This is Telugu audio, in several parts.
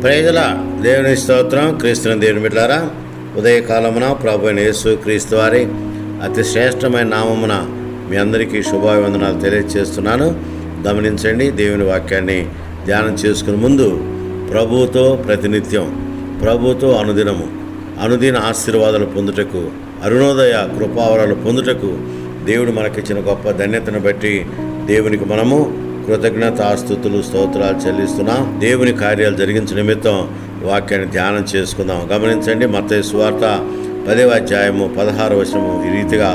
ప్రజల దేవుని స్తోత్రం క్రీస్తుని దేవుని బిడ్డారా ఉదయకాలమున ప్రభు యేసు క్రీస్తు వారి అతి శ్రేష్టమైన నామమున మీ అందరికీ శుభాభివందనాలు తెలియజేస్తున్నాను గమనించండి దేవుని వాక్యాన్ని ధ్యానం చేసుకునే ముందు ప్రభువుతో ప్రతినిత్యం ప్రభుతో అనుదినము అనుదిన ఆశీర్వాదాలు పొందుటకు అరుణోదయ కృపావరాలు పొందుటకు దేవుడు మనకిచ్చిన గొప్ప ధన్యతను బట్టి దేవునికి మనము కృతజ్ఞత ఆస్తుతులు స్తోత్రాలు చెల్లిస్తున్నాం. దేవుని కార్యాలు జరిగించిన నిమిత్తం వాక్యాన్ని ధ్యానం చేసుకుందాం. గమనించండి మత సువార్త పదవ అధ్యాయము పదహారు వచనము ఈ రీతిగా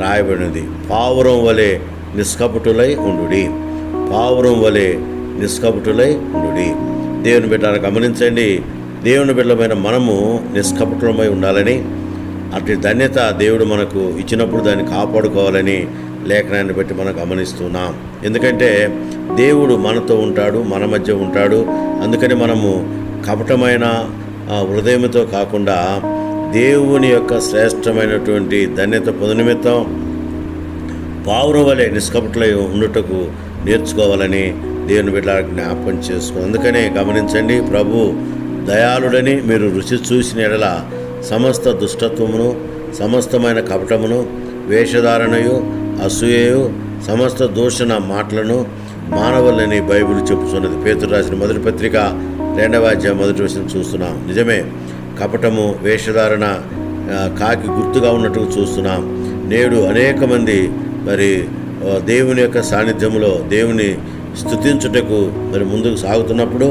రాయబడినది. పావురం వలె నిష్కపటులై ఉండుడి. పావురం వలె నిష్కపటులై ఉండుడి. దేవుని బిడ్డను గమనించండి దేవుని బిడ్డలమైన మనము నిష్కపటులమై ఉండాలని అటు ధన్యత దేవుడు మనకు ఇచ్చినప్పుడు దాన్ని కాపాడుకోవాలని లేఖనాన్ని బట్టి మనం గమనిస్తున్నాం. ఎందుకంటే దేవుడు మనతో ఉంటాడు మన మధ్య ఉంటాడు. అందుకని మనము కపటమైన హృదయంతో కాకుండా దేవుని యొక్క శ్రేష్టమైనటువంటి ధన్యత పొందు నిమిత్తం పావురం వలె నిష్కపటలై ఉండుటకు నేర్చుకోవాలని దేవుని బిడ్డ జ్ఞాపకం చేసుకో అందుకనే గమనించండి ప్రభు దయాళుడని మీరు రుచి చూసిన ఎడల సమస్త దుష్టత్వమును సమస్తమైన కపటమును వేషధారణయు అసూయయు సమస్త దూషణ మాటలను మానవులని బైబిల్ చెప్పుతున్నది పేతురు రాసిన మొదటి పత్రిక రెండవ అధ్యాయం మొదటి విషయం చూస్తున్నాం. నిజమే కపటము వేషధారణ కాకి గుర్తుగా ఉన్నట్టు చూస్తున్నాం. నేడు అనేక మంది మరి దేవుని యొక్క సాన్నిధ్యంలో దేవుని స్థుతించుటకు మరి ముందుకు సాగుతున్నప్పుడు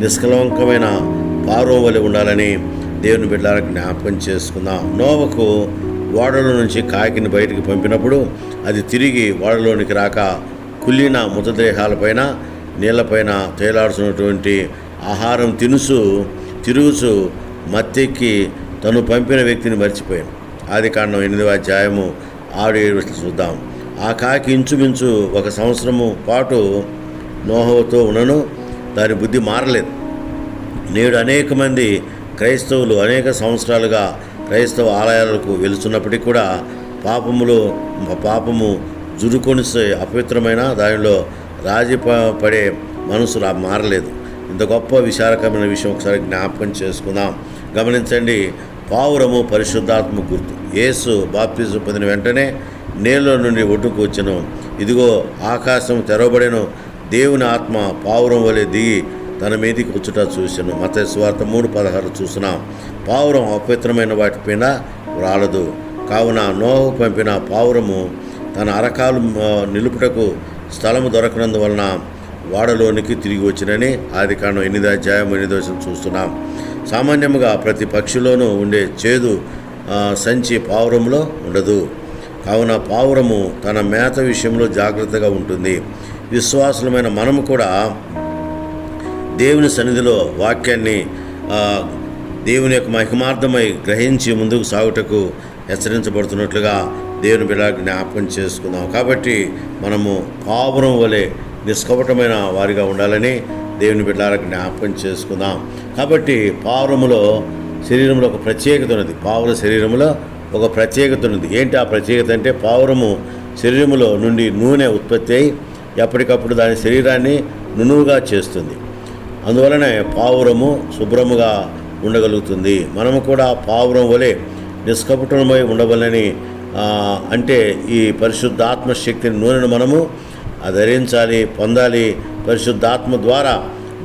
నిష్కలంకమైన పార్వం వలె ఉండాలని దేవుని బిడ్డలకు జ్ఞాపకం చేసుకుందాం. నోవకు ఓడలో నుంచి కాకిని బయటికి పంపినప్పుడు అది తిరిగి ఓడలోనికి రాక కుళ్ళిన మృతదేహాలపైన నీళ్ళపైన తేలాడుతున్నటువంటి ఆహారం తినుసు తిరుగుచు మత్తెక్కి తను పంపిన వ్యక్తిని మర్చిపోయాను. ఆది కాండం ఎనిమిదవ అధ్యాయము ఆరు ఏడు చూద్దాం. ఆ కాకి ఇంచుమించు ఒక సంవత్సరము పాటు నోహవతో ఉన్నను. దాని బుద్ధి మారలేదు. నేడు అనేక మంది క్రైస్తవులు అనేక సంవత్సరాలుగా క్రైస్తవ ఆలయాలకు వెళుతున్నప్పటికీ కూడా పాపములో పాపము జురుకొని అపవిత్రమైన దానిలో రాజీ పడే మనసు మారలేదు. ఇంత గొప్ప విశాలకమైన విషయం ఒకసారి జ్ఞాపకం చేసుకుందాం. గమనించండి పావురము పరిశుద్ధాత్మ గుర్తు. యేసు బాప్తిజం పొందిన వెంటనే నేల నుండి ఒడ్డుకు వచ్చెను. ఇదిగో ఆకాశం తెరవబడెను. దేవుని ఆత్మ పావురం వలె దిగి తన మీదికి వచ్చుట చూశాను మత స్వార్థ మూడు పదహారు చూస్తున్నాం పావురం అపవిత్రమైన వాటిపైన రాలదు. కావున నోహు పంపిన పావురము తన అరకాలు నిలుపుటకు స్థలము దొరకనందువలన వాడలోనికి తిరిగి వచ్చినని ఆది కాండం ఎనిమిది అధ్యాయం ఎనిమిది చూస్తున్నాం. సామాన్యముగా ప్రతి పక్షిలోనూ ఉండే చేదు సంచి పావురంలో ఉండదు. కావున పావురము తన మేత విషయంలో జాగ్రత్తగా ఉంటుంది. విశ్వాసులమైన మనము కూడా దేవుని సన్నిధిలో వాక్యాన్ని దేవుని యొక్క మహిమార్థమై గ్రహించి ముందుకు సాగుటకు హెచ్చరించబడుతున్నట్లుగా దేవుని బిడ్డ జ్ఞాపకం చేసుకుందాం. కాబట్టి మనము పావురం వలె నిష్కపటమైన వారిగా ఉండాలని దేవుని బిడ్డలకు జ్ఞాపకం చేసుకుందాం. కాబట్టి పావురములో శరీరంలో ఒక ప్రత్యేకత ఉన్నది. పావుర శరీరంలో ఒక ప్రత్యేకత ఉన్నది. ఏంటి ఆ ప్రత్యేకత అంటే పావురము శరీరములో నుండి నూనె ఉత్పత్తి అయి ఎప్పటికప్పుడు దాని శరీరాన్ని నునువుగా చేస్తుంది. అందువలనే పావురము శుభ్రముగా ఉండగలుగుతుంది. మనము కూడా పావురం వలె నిష్కపటమై ఉండవలని అంటే ఈ పరిశుద్ధాత్మ శక్తిని నూనెను మనము ధరించాలి పొందాలి. పరిశుద్ధాత్మ ద్వారా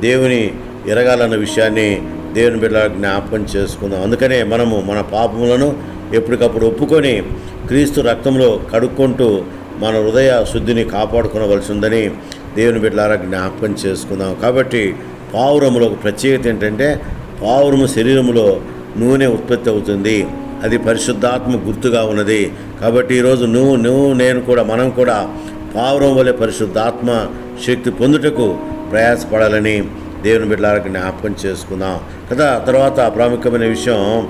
దేవుని ఎరగాలన్న విషయాన్ని దేవుని బిడ్డ జ్ఞాపకం చేసుకుందాం. అందుకనే మనము మన పాపములను ఎప్పటికప్పుడు ఒప్పుకొని క్రీస్తు రక్తంలో కడుక్కుంటూ మన హృదయ శుద్ధిని కాపాడుకునవలసి ఉందని దేవుని బిడ్డలారా జ్ఞాపకం చేసుకుందాం. కాబట్టి పావురములో ఒక ప్రత్యేకత ఏంటంటే పావురము శరీరములో నూనె ఉత్పత్తి అవుతుంది. అది పరిశుద్ధాత్మ గుర్తుగా ఉన్నది. కాబట్టి ఈరోజు నువ్వు నువ్వు నేను కూడా మనం కూడా పావురం వలె పరిశుద్ధాత్మ శక్తి పొందుటకు ప్రయాసపడాలని దేవుని బిడ్డలకు జ్ఞాపకం చేసుకుందాం. కదా తర్వాత ప్రాముఖ్యమైన విషయం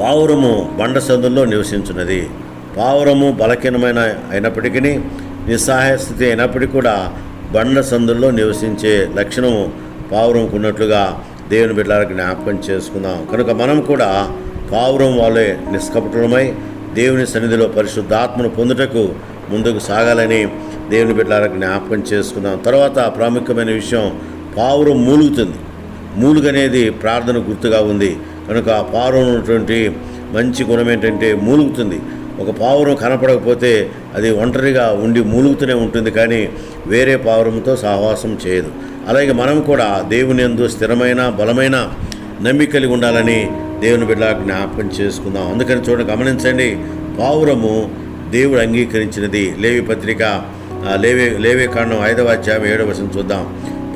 పావురము బండ సందుల్లో నివసించున్నది. పావురము బలహీనమైన అయినప్పటికీ నిస్సహాయ స్థితి అయినప్పటికీ కూడా బండ సందుల్లో నివసించే లక్షణము పావురంకున్నట్లుగా దేవుని బిడ్డలకు జ్ఞాపకం చేసుకుందాం. కనుక మనం కూడా పావురం వాళ్ళే నిష్కపటమై దేవుని సన్నిధిలో పరిశుద్ధాత్మను పొందుటకు ముందుకు సాగాలని దేవుని బిడ్డలకు జ్ఞాపకం చేసుకుందాం. తర్వాత ప్రాముఖ్యమైన విషయం పావురం మూలుగుతుంది. మూలుగనేది ప్రార్థన గుర్తుగా ఉంది. కనుక పావురం ఉన్నటువంటి మంచి గుణం ఏంటంటే మూలుగుతుంది. ఒక పావురం కనపడకపోతే అది ఒంటరిగా ఉండి మూలుగుతూనే ఉంటుంది కానీ వేరే పావురంతో సహవాసం చేయదు. అలాగే మనం కూడా దేవుని ఎందు స్థిరమైన బలమైన నమ్మిక కలిగి ఉండాలని దేవుని బిడ్డ జ్ఞాపకం చేసుకుందాం. అందుకని చూడండి గమనించండి పావురము దేవుడు అంగీకరించినది. లేవి పత్రిక ఆ, లేవే లేవే కాండం ఐదవ అధ్యాయం ఏడవ వచనం చూద్దాం.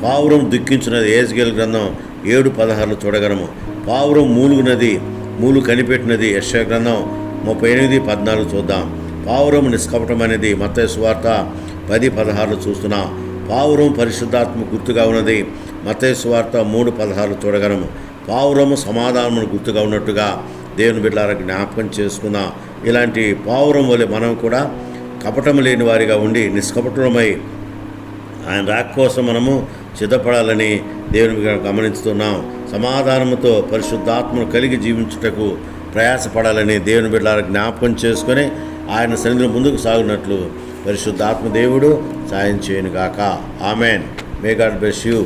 పావురం దుఃఖించినది ఏజ్గేల్ గ్రంథం ఏడు పదహారులు చూడగలము. పావురం మూలుగునది మూలు కనిపెట్టినది యశ గ్రంథం ముప్పై ఎనిమిది పద్నాలుగు చూద్దాం. పావురం అనేది మత సువార్త పది పదహారులు చూస్తున్నాం. పావురం పరిశుద్ధాత్మ గుర్తుగా ఉన్నది. మత సువార్త మూడు పదహారులు చూడగలము పావురము సమాధానమును గుర్తుగా ఉన్నట్టుగా దేవుని బిడ్డలకు జ్ఞాపకం చేసుకుందాం. ఇలాంటి పావురం వలె మనం కూడా కపటం లేని వారిగా ఉండి నిష్కపటమై ఆయన రాక కోసం మనము సిద్ధపడాలని దేవుని గమనిస్తున్నాం. సమాధానముతో పరిశుద్ధాత్మను కలిగి జీవించుటకు ప్రయాసపడాలని దేవుని బిడ్డల జ్ఞాపకం చేసుకొని ఆయన సన్నిధిలో ముందుకు సాగునట్లు పరిశుద్ధాత్మ దేవుడు సాయం చేయనుగాక. Amen. May God bless you